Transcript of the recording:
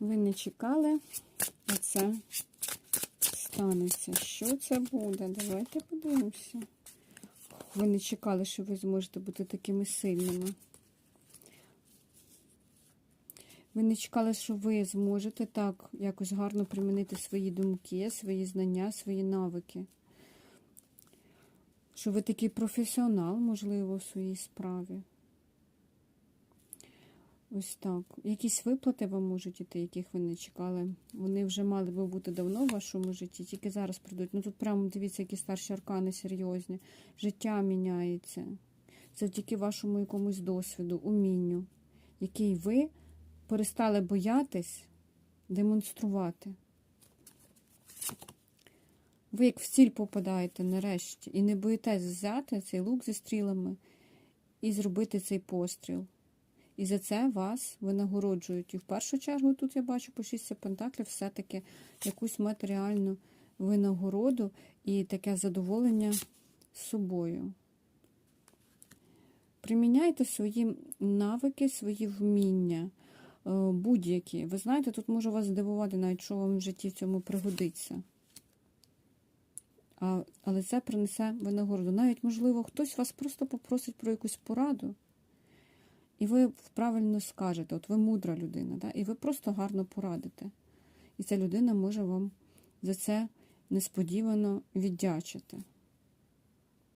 Ви не чекали, а це станеться. Що це буде? Давайте подивимося. Ви не чекали, що ви зможете бути такими сильними. Ви не чекали, що ви зможете так якось гарно примінити свої думки, свої знання, свої навики. Що ви такий професіонал, можливо, в своїй справі. Ось так. Якісь виплати вам можуть іти, яких ви не чекали. Вони вже мали би бути давно в вашому житті, тільки зараз прийдуть. Ну тут прямо дивіться, які старші аркани серйозні. Життя міняється. Завдяки вашому якомусь досвіду, умінню, який ви перестали боятись демонструвати. Ви як в ціль попадаєте нарешті і не боїтесь взяти цей лук зі стрілами і зробити цей постріл. І за це вас винагороджують. І в першу чергу тут я бачу по шістці пентаклів все-таки якусь матеріальну винагороду і таке задоволення собою. Приміняйте свої навики, свої вміння, е, будь-які. Ви знаєте, тут може вас здивувати, навіть що вам в житті цьому пригодиться. А, але це принесе винагороду. Навіть, можливо, хтось вас просто попросить про якусь пораду. І ви правильно скажете, от ви мудра людина, да? і ви просто гарно порадите. І ця людина може вам за це несподівано віддячити.